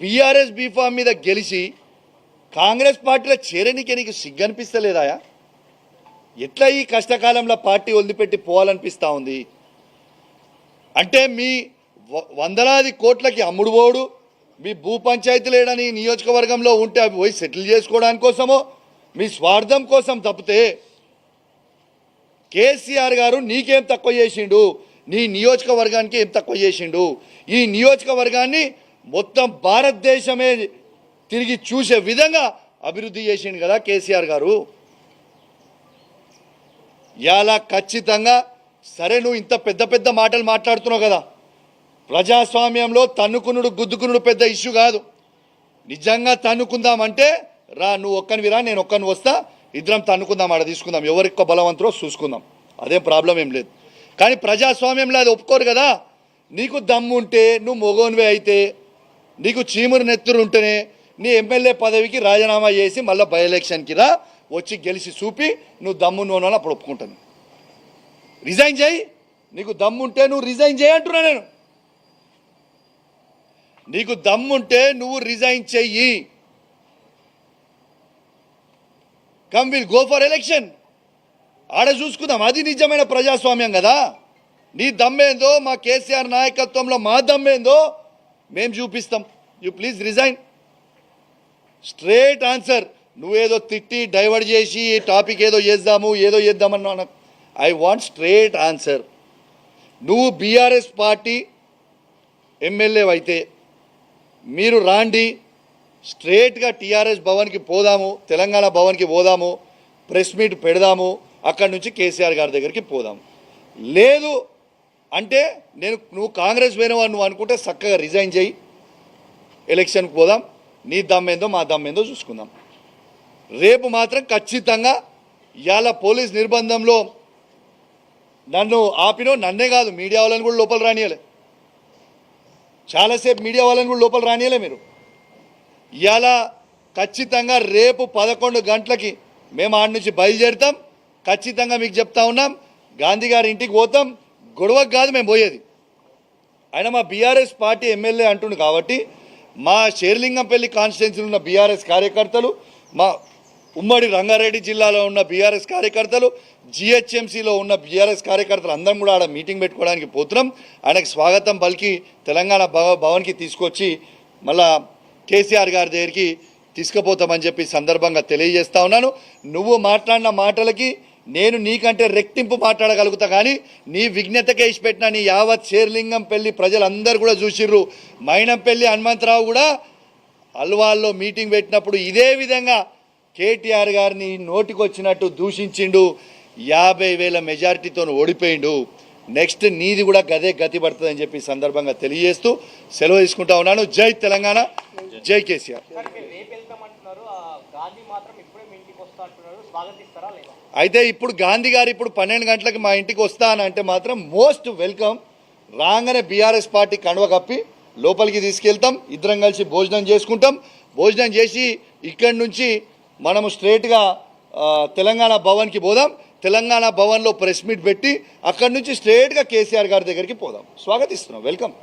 BRS B Pharm మీద గెలిచి కాంగ్రెస్ పార్టీలో చేరనికే నీకు సిగ్గనిపిస్తలేదాయా? ఎట్లా ఈ కష్టకాలంలో పార్టీ వదిలిపెట్టి పోవాలనిపిస్తూ ఉంది? అంటే మీ వ- వందలాది కోట్లకి అమ్ముడు పోడు మీ భూ పంచాయతీ లేడని నియోజకవర్గంలో ఉంటే అవి పోయి సెటిల్ చేసుకోవడానికి కోసమో మీ స్వార్థం కోసం తప్పితే కేసీఆర్ గారు నీకేం తక్కువ చేసిండు? నీ నియోజకవర్గానికి ఏం తక్కువ చేసిండు? ఈ నియోజకవర్గాన్ని మొత్తం భారతదేశమే తిరిగి చూసే విధంగా అభివృద్ధి చేసిండు కదా కేసీఆర్ గారు. ఇలా ఖచ్చితంగా సరే నువ్వు ఇంత పెద్ద పెద్ద మాటలు మాట్లాడుతున్నావు కదా. ప్రజాస్వామ్యంలో తన్నుకునుడు గుద్దుకునుడు పెద్ద ఇష్యూ కాదు. నిజంగా తన్నుకుందామంటే రా నువ్వు ఒక్కనివి రా నేను ఒక్కని వస్తా ఇద్దరం తన్నుకుందాం ఆడ తీసుకుందాం. ఎవరు ఎక్కువ చూసుకుందాం. అదేం ప్రాబ్లం ఏం లేదు. కానీ ప్రజాస్వామ్యంలో అది ఒప్పుకోరు కదా. నీకు దమ్ము ఉంటే నువ్వు మొగోనివే అయితే నీకు చీమురు నెత్తురు ఉంటేనే నీ ఎమ్మెల్యే పదవికి రాజీనామా చేసి మళ్ళీ బై ఎలక్షన్కి రా వచ్చి గెలిచి చూపి నువ్వు దమ్ము నోనో అప్పుడు ఒప్పుకుంటాను. రిజైన్ చేయి. నీకు దమ్ముంటే నువ్వు రిజైన్ చేయి అంటున్నా నేను. నీకు దమ్ముంటే నువ్వు రిజైన్ చెయ్యి. Come will go for election ఆడ చూసుకుందాం. అది నిజమైన ప్రజాస్వామ్యం కదా. నీ దమ్మేందో మా కేసీఆర్ నాయకత్వంలో మా దమ్మేందో మేము చూపిస్తాం. You please resign straight answer నువ్వేదో తిట్టి డైవర్ట్ చేసి టాపిక్ ఏదో చేద్దాము ఏదో చేద్దామన్నా ఐ వాంట్ స్ట్రేట్ ఆన్సర్ నువ్వు బీఆర్ఎస్ పార్టీ ఎమ్మెల్యే అయితే మీరు రాండి స్ట్రేట్గా టీఆర్ఎస్ భవన్కి పోదాము తెలంగాణ భవన్కి పోదాము ప్రెస్ మీట్ పెడదాము అక్కడి నుంచి కేసీఆర్ గారి దగ్గరికి పోదాము. లేదు అంటే నేను నువ్వు కాంగ్రెస్ పోయినవా నువ్వు అనుకుంటే చక్కగా రిజైన్ చేయి. ఎలక్షన్కి పోదాం నీ దమ్మేందో మా దమ్మేందో చూసుకుందాం. రేపు మాత్రం ఖచ్చితంగా ఇవాళ పోలీస్ నిర్బంధంలో నన్ను ఆపినో నన్నే కాదు మీడియా వాళ్ళని కూడా లోపల రానియలే చాలాసేపు మీడియా వాళ్ళని కూడా లోపల రానియలే మీరు. ఇవాళ ఖచ్చితంగా రేపు పదకొండు గంటలకి మేము ఆడ నుంచి బయలుదేరుతాం. ఖచ్చితంగా మీకు చెప్తా ఉన్నాం గాంధీ గారి ఇంటికి పోతాం. గొడవకు కాదు మేము పోయేది. ఆయన మా బీఆర్ఎస్ పార్టీ ఎమ్మెల్యే అంటుండు కాబట్టి మా షేర్లింగంపల్లి కాన్స్టిట్యున్సీలో ఉన్న బీఆర్ఎస్ కార్యకర్తలు మా ఉమ్మడి రంగారెడ్డి జిల్లాలో ఉన్న బీఆర్ఎస్ కార్యకర్తలు జిహెచ్ఎంసీలో ఉన్న బీఆర్ఎస్ కార్యకర్తలు అందరం కూడా ఆడ మీటింగ్ పెట్టుకోవడానికి పోతున్నాం. ఆయనకు స్వాగతం పలికి తెలంగాణ భవ భవన్కి తీసుకొచ్చి మళ్ళా కేసీఆర్ గారి దగ్గరికి తీసుకుపోతామని చెప్పి సందర్భంగా తెలియజేస్తా ఉన్నాను. నువ్వు మాట్లాడిన మాటలకి నేను నీకంటే రెట్టింపు మాట్లాడగలుగుతా కానీ నీ విఘ్నతకే ఇచ్చిపెట్టిన నీ యావత్ షేర్లింగం పెళ్ళి ప్రజలందరూ కూడా చూసిర్రు. మైనంపల్లి హనుమంతరావు కూడా అల్వాల్లో మీటింగ్ పెట్టినప్పుడు ఇదే విధంగా కేటీఆర్ గారిని నోటికొచ్చినట్టు దూషించిండు. యాభై వేల మెజారిటీతో ఓడిపోయిండు. నెక్స్ట్ నీది కూడా గదే గతి పడుతుందని చెప్పి సందర్భంగా తెలియజేస్తూ సెలవు తీసుకుంటా ఉన్నాను. జై తెలంగాణ. జై కేసీఆర్. అయితే ఇప్పుడు గాంధీ గారు ఇప్పుడు పన్నెండు గంటలకు మా ఇంటికి వస్తా అని అంటే మాత్రం మోస్ట్ వెల్కమ్. రాగానే బీఆర్ఎస్ పార్టీ కండువ కప్పి లోపలికి తీసుకెళ్తాం. ఇద్దరం కలిసి భోజనం చేసుకుంటాం. భోజనం చేసి ఇక్కడి నుంచి మనము స్ట్రేట్గా తెలంగాణ భవన్కి పోదాం. తెలంగాణ భవన్లో ప్రెస్ మీట్ పెట్టి అక్కడి నుంచి స్ట్రేట్గా కేసీఆర్ గారి దగ్గరికి పోదాం. స్వాగతిస్తున్నాం. వెల్కమ్.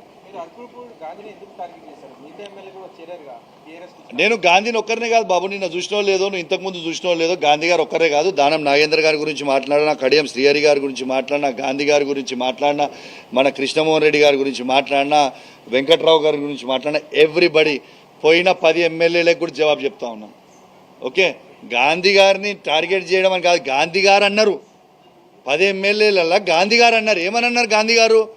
నేను గాంధీని ఒక్కరినే కాదు బాబు నిన్న చూసినో లేదో నువ్వు ఇంతకుముందు చూసినో లేదో గాంధీ గారు ఒక్కరే కాదు దానం నాగేంద్ర గారి గురించి మాట్లాడినా కడియం శ్రీహరి గారి గురించి మాట్లాడినా గాంధీ గారి గురించి మాట్లాడినా మన కృష్ణమోహన్ రెడ్డి గారి గురించి మాట్లాడినా వెంకట్రావు గారి గురించి మాట్లాడినా ఎవ్రీబడి పోయిన పది ఎమ్మెల్యేలకు కూడా జవాబు చెప్తా ఉన్నాం. ఓకే? గాంధీ గారిని టార్గెట్ చేయడం అని కాదు గాంధీ గారు అన్నారు. పది ఎమ్మెల్యేలలో గాంధీ గారు అన్నారు. ఏమని అన్నారు గాంధీ గారు?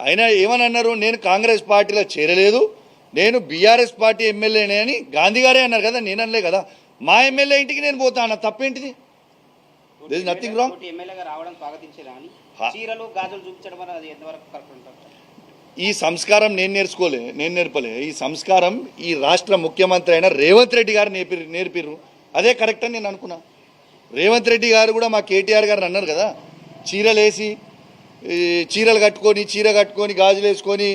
అయినా ఏమని అన్నారు? నేను కాంగ్రెస్ పార్టీలో చేరలేదు. నేను బీఆర్ఎస్ పార్టీ ఎమ్మెల్యేనే అని గాంధీ గారే అన్నారు కదా నేను అనలే కదా. మా ఎమ్మెల్యే ఇంటికి నేను పోతా అన్న తప్పేంటిది? కరెక్ట్ ఉంటారు ఈ సంస్కారం నేను నేర్చుకోలే నేను నేర్పలే. ఈ సంస్కారం ఈ రాష్ట్ర ముఖ్యమంత్రి అయిన రేవంత్ రెడ్డి గారు నేర్పి నేర్పిర్రు. అదే కరెక్ట్ అని నేను అనుకున్నా. రేవంత్ రెడ్డి గారు కూడా మా కేటీఆర్ గారు అన్నారు కదా చీరలు వేసి ఈ చీరలు కట్టుకొని చీర కట్టుకొని గాజులు వేసుకొని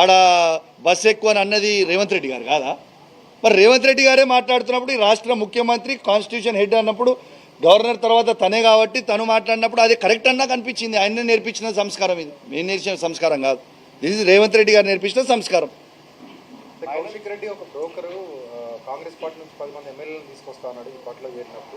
ఆడ బస్ ఎక్కువ అని అన్నది రేవంత్ రెడ్డి గారు కాదా? మరి రేవంత్ రెడ్డి గారే మాట్లాడుతున్నప్పుడు ఈ రాష్ట్ర ముఖ్యమంత్రి కాన్స్టిట్యూషన్ హెడ్ అన్నప్పుడు గవర్నర్ తర్వాత తనే కాబట్టి తను మాట్లాడినప్పుడు అది కరెక్ట్ అన్నా కనిపించింది. ఆయన నేర్పించిన సంస్కారం ఇది. నేను నేర్చిన సంస్కారం కాదు. ఇది రేవంత్ రెడ్డి గారు నేర్పించిన సంస్కారం. కౌశిక్ రెడ్డి ఒక బ్రోకరు కాంగ్రెస్ పార్టీ నుంచి పది మంది ఎమ్మెల్యేలను తీసుకొస్తా అన్నాడు ఈ పార్టీలో చేరినప్పుడు.